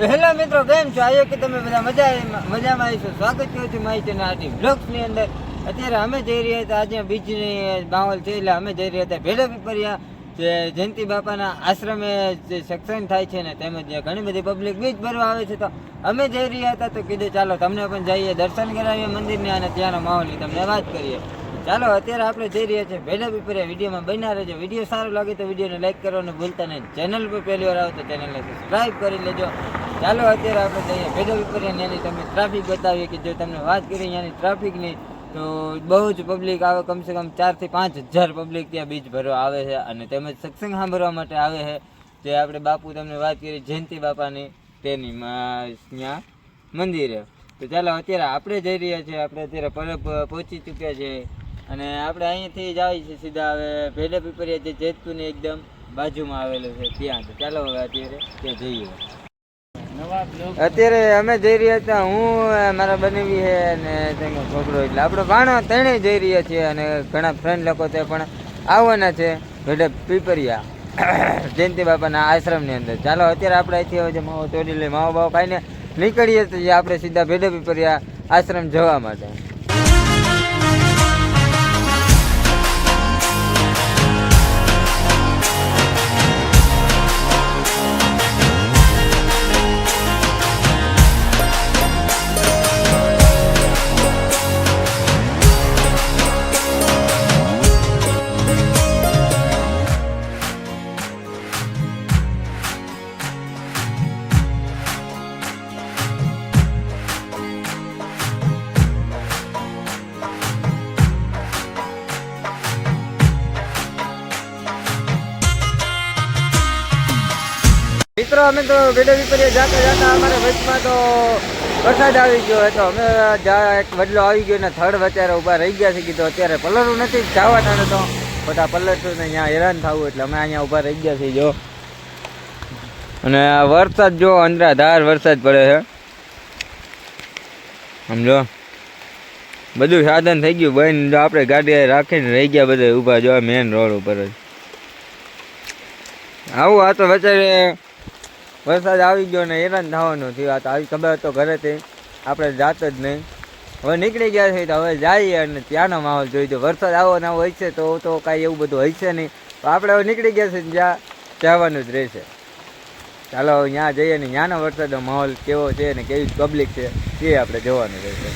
Hello મિત્રો, કેમ છો? આવ્યો કે તમે બધા મજા મજામાં આવીશો સ્વાગત કરું છું ચેનલ આટી બ્લોગ્સની અંદર. અત્યારે અમે જઈ રહ્યા હતા, આજે બીજની માહોલ છે, એટલે અમે જઈ રહ્યા હતા ભેડા પીપરિયા જે જયંતિ બાપાના આશ્રમે જે સત્સંગ થાય છે ને, તેમજ ઘણી બધી પબ્લિક બીજ ભરવા આવે છે, તો અમે જઈ રહ્યા હતા, તો કીધું ચાલો તમને પણ જઈએ, દર્શન કરાવીએ મંદિરને અને ત્યાંનો માહોલની તમને વાત કરીએ. ચાલો, અત્યારે આપણે જઈ રહ્યા છીએ ભેડા પીપરિયા વિડીયોમાં. બન્યા રહેજો. વીડિયો સારો લાગે તો વિડીયોને લાઈક કરવાનું ભૂલતા નહીં. ચેનલ પર પહેલી વાર આવો તો ચેનલને સબસ્ક્રાઈબ કરી લેજો. ચાલો, અત્યારે આપણે જઈએ. ભેડા ઉપર એની તમને ટ્રાફિક બતાવીએ કે જો તમને વાત કરી ત્યાંની ટ્રાફિકની તો બહુ જ પબ્લિક આવે કમસે કમ ચારથી પાંચ હજાર પબ્લિક ત્યાં બીજ ભરવા આવે છે અને તેમજ સત્સંગ સાંભળવા માટે આવે છે. જે આપણે બાપુ તમને વાત કરી, જયંતિ બાપાની, તેની ત્યાં મંદિરે. તો ચાલો, અત્યારે આપણે જઈ રહ્યા છીએ. આપણે અત્યારે પરબ પહોંચી ચૂક્યા છે અને આપણે અહીંયાથી જ આવી છીએ સીધા હવે ભેડા પીપરિયા જે જેતપુરની એકદમ બાજુમાં આવેલું છે ત્યાં. તો ચાલો હવે અત્યારે ત્યાં જઈએ. અત્યારે અમે જઈ રહ્યા હતા હું મારા બનેવી છે અને તેનો છોકરો એટલે. આપણો ભાણો ત્રણેય જઈ રહ્યા છીએ અને ઘણા ફ્રેન્ડ લોકો તે પણ આવવાના છે ભેડે પીપરિયા. જયંતિ બાપાના આશ્રમની અંદર. ચાલો, અત્યારે આપણે અહીંથી છે માવો ચોરી લઈ માવો બાવો ખાઈને નીકળીએ તો આપણે સીધા ભેડે પીપરિયા આશ્રમ જવા માટે. મિત્રો, અમે તો ભેડે પીપરિયા જાતા જાતા અમારે વચમાં તો વરસાદ આવી ગયો હતો. અમે એક વડલો આવી ગયો ને થર્ડ વચારે ઊભા રહી ગયા છે કીધું અત્યારે પલરું નથી, જવાના તો. બધા પલરશું ને અહીંયા હેરાન થવું એટલે અમે અહીંયા ઊભા રહી ગયા છીએ, જો. અને વરસાદ જો અંદરાધાર વરસાદ પડે છે. સમજો બધું સાધન થઈ ગયું. બહેન જો આપણે ગાડી રાખીને રહી ગયા બધા ઊભા, જો મેન રોડ ઉપર જ. આવું આ તો વચારે વરસાદ આવી ગયો ને હેરાન થવાનું થયું. આ તો આવી ખબર તો ઘરેથી આપણે જાત જ નહીં. હવે નીકળી ગયા છે તો હવે જઈએ અને ત્યાંનો માહોલ જોઈ જો. વરસાદ આવો ને આવો હશે તો તો કાંઈ એવું બધું હશે નહીં. તો આપણે હવે નીકળી ગયા છે જ્યાં જવાનું જ રહેશે. ચાલો હવે ત્યાં જઈએ ને ત્યાંનો વરસાદનો માહોલ કેવો છે ને કેવી પબ્લિક છે એ આપણે જોવાનું રહેશે.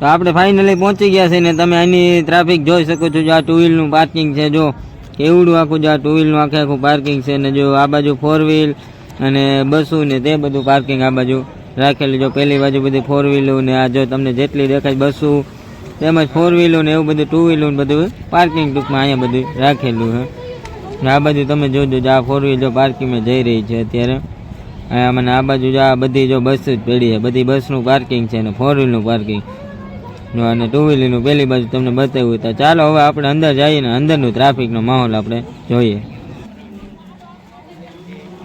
તો આપણે ફાઇનલી પહોંચી ગયા છે ને તમે આની ટ્રાફિક જોઈ શકો છો. જો આ ટુ વ્હીલનું પાર્કિંગ છે, જો કેવડું આખું જો આ ટુ વ્હીલનું આખે આખું પાર્કિંગ છે ને જો આ બાજુ ફોર વ્હીલ અને બસો ને તે બધું પાર્કિંગ આ બાજુ રાખેલું, જો પેલી બાજુ બધી ફોર વ્હીલું ને આ જો તમને જેટલી દેખાય બસો, તેમજ ફોર વ્હીલું ને એવું બધું ટુ વ્હીલું બધું પાર્કિંગ ટૂંકમાં અહીંયા બધું રાખેલું છે. આ બાજુ તમે જોજો જો આ ફોર વ્હીલ જો પાર્કિંગમાં જઈ રહી છે અત્યારે. મને આ બાજુ જો આ બધી જો બસ જ પડી છે, બધી બસનું પાર્કિંગ છે ને ફોર વ્હીલનું પાર્કિંગ જો અને ટુ વ્હીલરનું પેલી બાજુ તમને બતાવ્યું તો ચાલો હવે આપણે અંદર જઈએ ને અંદરનું ટ્રાફિકનો માહોલ આપણે જોઈએ.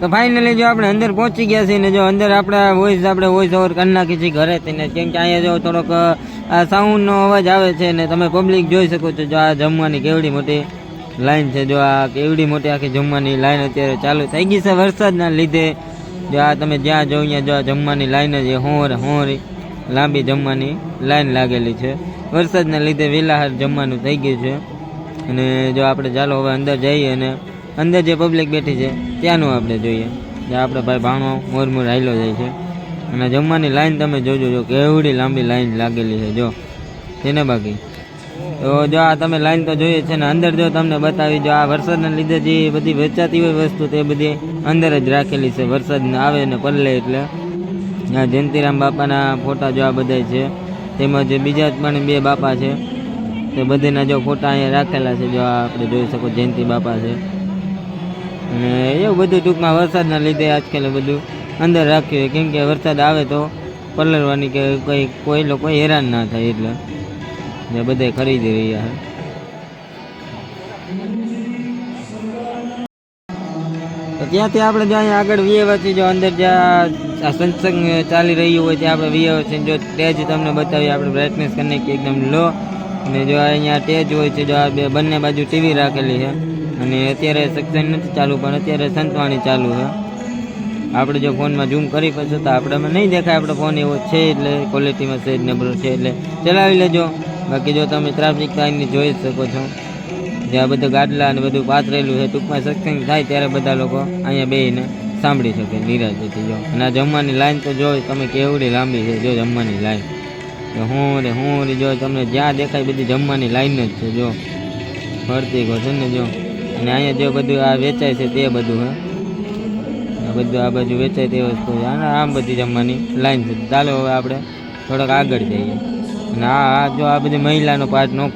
તો ફાઇનલી જો આપણે અંદર પહોંચી ગયા છીએ ને જો અંદર આપણે વોઇસ આપણે વોઇસ ઓવર કરી નાખી છીએ ઘરે ને કેમ કે અહીંયા જો થોડોક આ સાઉન્ડનો અવાજ આવે છે ને તમે પબ્લિક જોઈ શકો છો જો આ જમવાની કેવડી મોટી લાઈન છે, જો આ કેવડી મોટી આખી જમવાની લાઈન અત્યારે ચાલુ થઈ ગઈ છે વરસાદના લીધે. જો આ તમે જ્યાં જો અહીંયા જો આ જમવાની લાઈન જ હોર, હોરી. લાંબી જમવાની લાઈન લાગેલી છે. વરસાદના લીધે વેલાહાર જમવાનું થઈ ગયું છે. અને જો આપણે ચાલો હવે અંદર જઈએ અને અંદર જે પબ્લિક બેઠી છે, ત્યાંનું આપણે જોઈએ. જે આપણે ભાઈ ભાણો મોરમોર હાઈલો જાય છે. અને જમવાની લાઈન તમે જોજો, જો કેવડી લાંબી લાઈન લાગેલી છે, જો. તેને બાકી? તો જો આ તમે લાઈન તો જોઈએ છે ને, અંદર જો તમને બતાવી, જો આ વરસાદના લીધે જે બધી વેચાતી હોય વસ્તુ તે બધી અંદર જ રાખેલી છે. વરસાદ આવે ને પલ્લે એટલે. આ જયંતિરામ બાપાના ફોટા જો આ બધા છે. તેમજ બીજા પણ બે બાપા છે. તે બધીના જો ફોટા અહીંયા રાખેલા છે, જો આપણે જોઈ શકો જયંતિ બાપા છે. અને એવું બધું ટૂંકમાં વરસાદના લીધે આજકાલ બધું અંદર રાખ્યું કેમ કે વરસાદ આવે તો પલળવાની કે કોઈ કોઈ લોકો હેરાન ના થાય એટલે. બધે ખરીદી રહ્યા છે. ત્યાંથી આપણે જો અહીંયા આગળ વિયેવાથી જો અંદર જ્યાં આ સત્સંગ ચાલી રહ્યું હોય ત્યાં આપણે વિયેવાથી જો સ્ટેજ તમને બતાવીએ, આપણે બ્રાઇટનેસ કરીને કે એકદમ લો. અને જો અહીંયા તેજ હોય છે, જો આ બે બંને બાજુ ટીવી રાખેલી છે. અને અત્યારે સત્સંગ નથી ચાલુ, પણ અત્યારે સંતવાણી ચાલુ છે. આપણે જો ફોનમાં ઝૂમ કરી પછી તો આપણામાં નહીં દેખાય, આપણો ફોન એવો છે એટલે ક્વોલિટીમાં નબળો છે એટલે ચલાવી લેજો. બાકી જો તમે ટ્રાફિક લાઈનની જોઈ શકો છો. જ્યાં બધું ગાડલા અને બધું પાથરેલું છે, ટૂંકમાં સત્સંગ થાય ત્યારે બધા લોકો અહીંયા બેહીને સાંભળી શકે નિરાશથી જો અને આ જમવાની લાઈન તો જો તમે કેવડી લાંબી છે, જો જમવાની લાઈન. હું રે હું રે, જો તમને જ્યાં દેખાય બધી જમવાની લાઈન જ છે, જો. ફરતી ગો છે ને, જો. અને અહીંયા જો બધું આ વેચાય છે તે બધું, હે. બધું, આ બાજુ વેચાય તે વસ્તુ આમ બધી જમવાની લાઈન છે. ચાલો હવે આપણે થોડોક આગળ જઈએ. અને આ આ જો આ બધી મહિલાનો પાર્ટ નો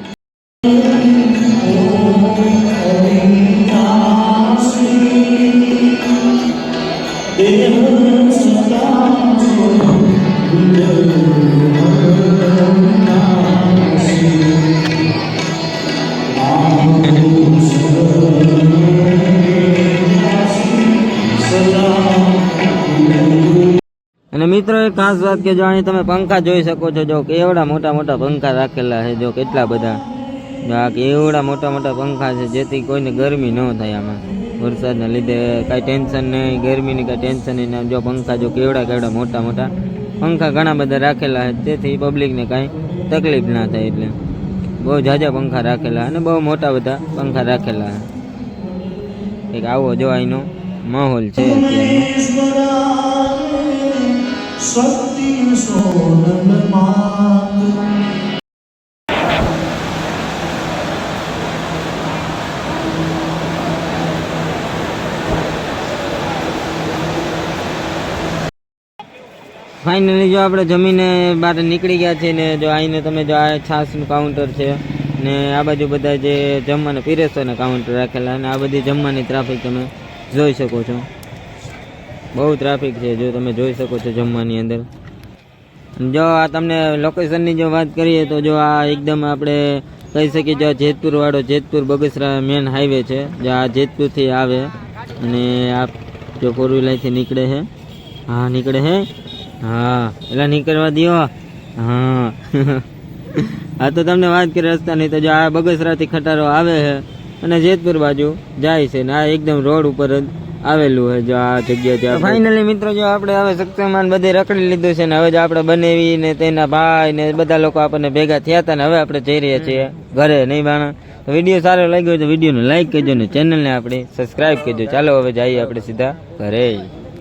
અને મિત્રો, એક ખાસ વાત કે જો અહીં તમે પંખા જોઈ શકો છો, જો કેવડા મોટા મોટા પંખા રાખેલા છે, જો કેટલા બધા. એવડા મોટા મોટા પંખા છે, જેથી કોઈને ગરમી ન થાય આમાં. વરસાદના લીધે કાંઈ ટેન્શન નહીં, ગરમીની કાંઈ ટેન્શન નહીં જો પંખા જો કેવડા કેવડા મોટા મોટા. પંખા ઘણા બધા રાખેલા છે તેથી પબ્લિકને કાંઈ તકલીફ ના થાય એટલે. બહુ ઝાઝા પંખા રાખેલા અને બહુ મોટા બધા પંખા રાખેલા એક આવો જો અહીંનો માહોલ છે અત્યારનો ફાઇનલી જો આપણે જમીને બહાર નીકળી ગયા છીએ ને જો આવીને તમે જો આ છાસનું કાઉન્ટર છે ને આ બાજુ બધા જે જમવાના પીરેસોના કાઉન્ટર રાખેલા અને આ બધી જમવાની ટ્રાફિક તમે જોઈ શકો છો. બહુ ટ્રાફિક છે જો તમે જોઈ શકો છો જમવાની અંદર. જો આ તમને લોકેશનની જો વાત કરીએ તો જો આ એકદમ આપણે કહી શકીએ જો આ જેતપુરવાળો જેતપુર બગસરા મેન હાઈવે છે. જો આ જેતપુરથી આવે અને આ જો ફોર વ્હીલરથી નીકળે છે હા, નીકળે છે હા એટલે નીકળવા દ્યો. હા. આ તો તમને વાત કરી રસ્તાની તો જો આ બગસરાથી ખટારો આવે છે અને જેતપુર બાજુ જાય છે ને આ એકદમ રોડ ઉપર જ આવેલું છે જો આ જગ્યા છે ફાઇનલી મિત્રો જો આપણે હવે શક્તિમાન બધે રખડી લીધું છે ને હવે જો આપણે બનેવી ને તેના ભાઈ ને બધા લોકો આપણને ભેગા થયા હતા ને હવે આપણે જઈ રહ્યા છીએ ઘરે નહીં બાણા? તો વીડિયો સારો લાગ્યો હોય તો વિડીયોને લાઈક કરજો ને ચેનલને આપણે સબસ્ક્રાઈબ કરજો. ચાલો હવે જઈએ આપણે સીધા ઘરે.